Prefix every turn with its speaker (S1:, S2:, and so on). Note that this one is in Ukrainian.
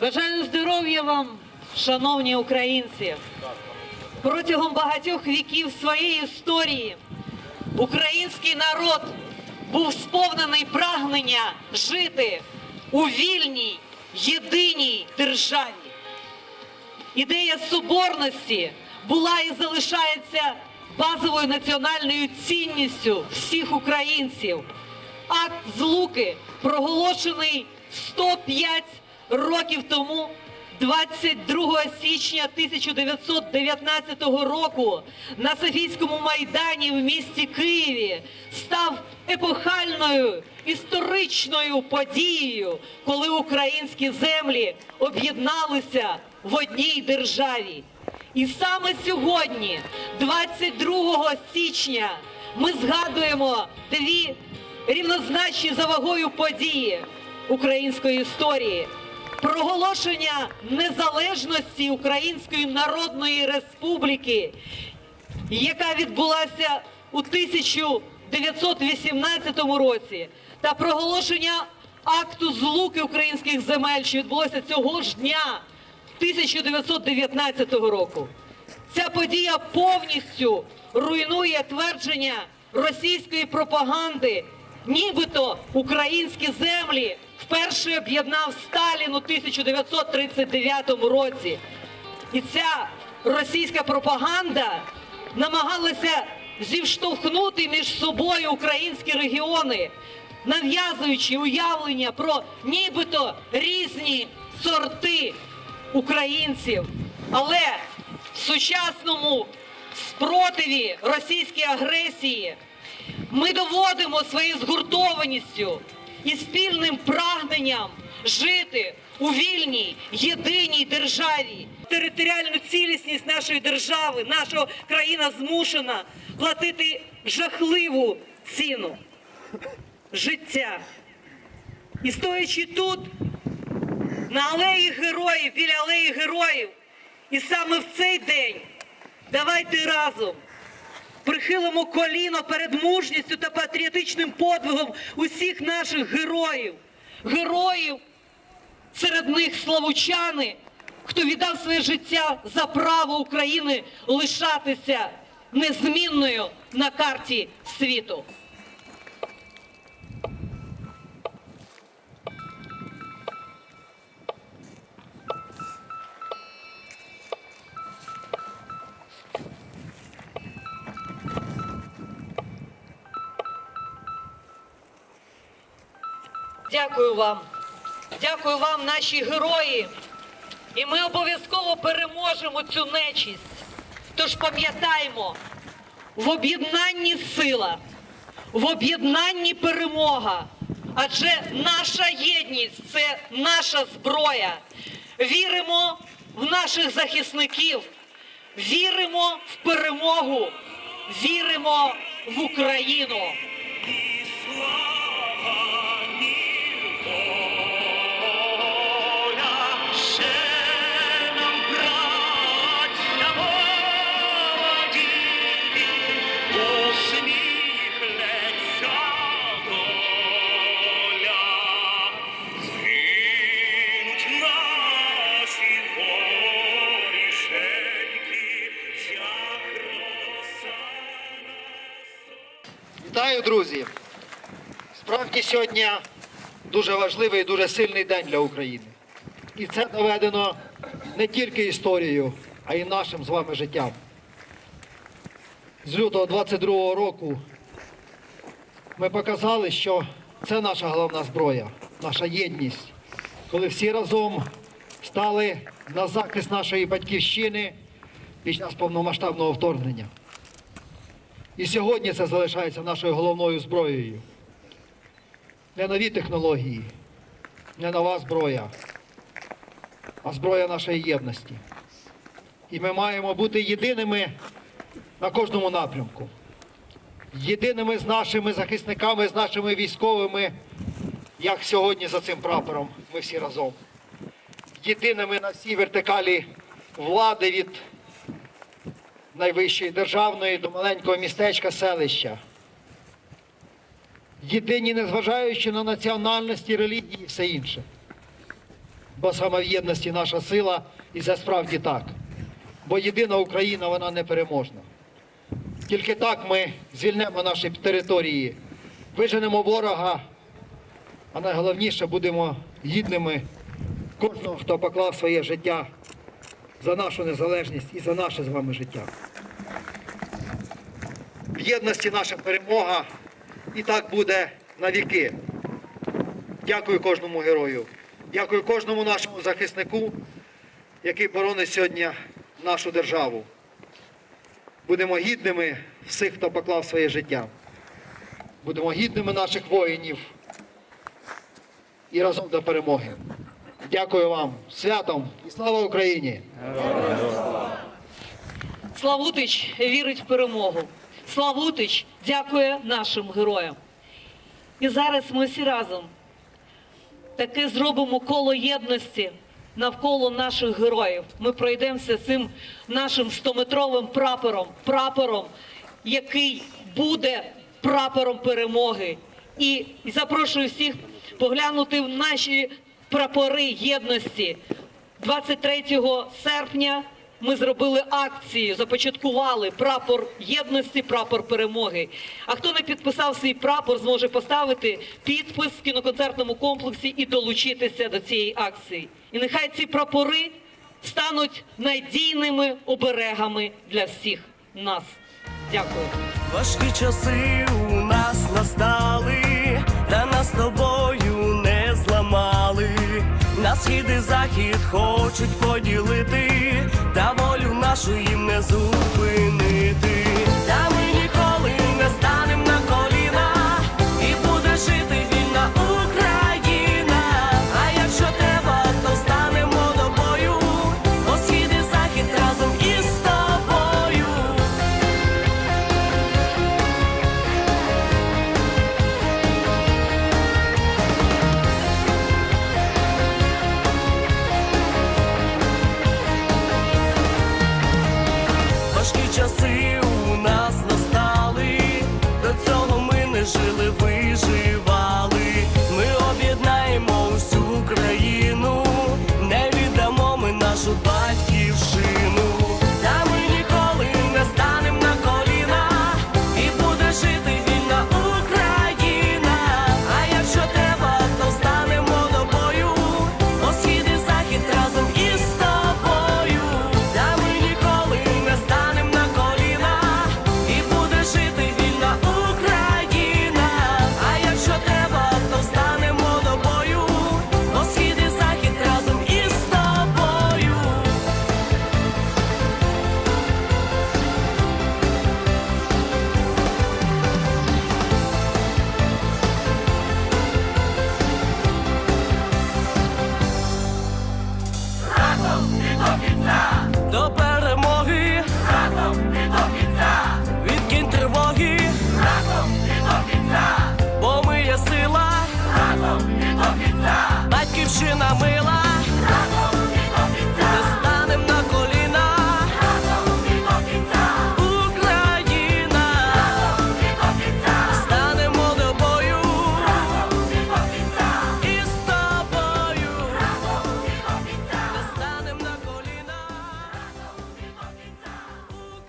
S1: Бажаю здоров'я вам, шановні українці. Протягом багатьох віків своєї історії український народ був сповнений прагнення жити у вільній, єдиній державі. Ідея соборності була і залишається базовою національною цінністю всіх українців. Акт злуки проголошений 105 років тому, 22 січня 1919 року на Софійському майдані в місті Києві став епохальною історичною подією, коли українські землі об'єдналися в одній державі. І саме сьогодні, 22 січня, ми згадуємо дві рівнозначні за вагою події української історії. Проголошення незалежності Української Народної Республіки, яка відбулася у 1918 році, та проголошення акту злуки українських земель, що відбулося цього ж дня 1919 року. Ця подія повністю руйнує твердження російської пропаганди, нібито українські землі вперше об'єднав Сталін у 1939 році. І ця російська пропаганда намагалася зіштовхнути між собою українські регіони, нав'язуючи уявлення про нібито різні сорти українців. Але в сучасному спротиві російській агресії ми доводимо своєю згуртованістю і спільним прагненням жити у вільній єдиній державі. Територіальну цілісність нашої держави, наша країна змушена платити жахливу ціну життя. І стоячи тут, на алеї героїв, біля алеї героїв, і саме в цей день давайте разом прихилимо коліно перед мужністю та патріотичним подвигом усіх наших героїв, героїв, серед них славучани, хто віддав своє життя за право України лишатися незмінною на карті світу. Дякую вам. Дякую вам, наші герої. І ми обов'язково переможемо цю нечість. Тож пам'ятаймо, в об'єднанні сила, в об'єднанні перемога. Адже наша єдність це наша зброя. Віримо в наших захисників, віримо в перемогу, віримо в Україну.
S2: Вітаю, друзі! Справді сьогодні дуже важливий і дуже сильний день для України. І це доведено не тільки історією, а й нашим з вами життям. З лютого 22-го року ми показали, що це наша головна зброя, наша єдність, коли всі разом стали на захист нашої батьківщини під час повномасштабного вторгнення. І сьогодні це залишається нашою головною зброєю. Не нові технології, не нова зброя, а зброя нашої єдності. І ми маємо бути єдиними на кожному напрямку. Єдиними з нашими захисниками, з нашими військовими, як сьогодні за цим прапором, ми всі разом. Єдиними на всій вертикалі влади від найвищої державної до маленького містечка селища. Єдині, незважаючи на національності, релігії і все інше. бо саме в єдності наша сила, і це справді так. Бо єдина Україна вона непереможна. Тільки так ми звільнимо наші території, виженемо ворога, а найголовніше будемо гідними кожного, хто поклав своє життя за нашу незалежність і за наше з вами життя. В єдності наша перемога і так буде навіки. Дякую кожному герою. Дякую кожному нашому захиснику, який боронить сьогодні нашу державу. Будемо гідними всіх, хто поклав своє життя. Будемо гідними наших воїнів і разом до перемоги. Дякую вам, святом і слава Україні!
S1: Славутич вірить в перемогу. Славутич дякує нашим героям. І зараз ми всі разом таке зробимо коло єдності навколо наших героїв. Ми пройдемося цим нашим 100-метровим прапором, прапором, який буде прапором перемоги. І запрошую всіх поглянути в наші прапори єдності. 23 серпня ми зробили акцію, започаткували прапор єдності, прапор перемоги. А хто не підписав свій прапор, зможе поставити підпис в кіноконцертному комплексі і долучитися до цієї акції. І нехай ці прапори стануть надійними оберегами для всіх нас. Дякую.
S3: Важкі часи у нас настали, та нас тобою схід і захід хочуть поділити, та волю нашу їм не зупинити. До перемоги разом і до кінця. Відкинь тривоги разом і до кінця. Бо ми є сила разом і до кінця. Батьківщина ми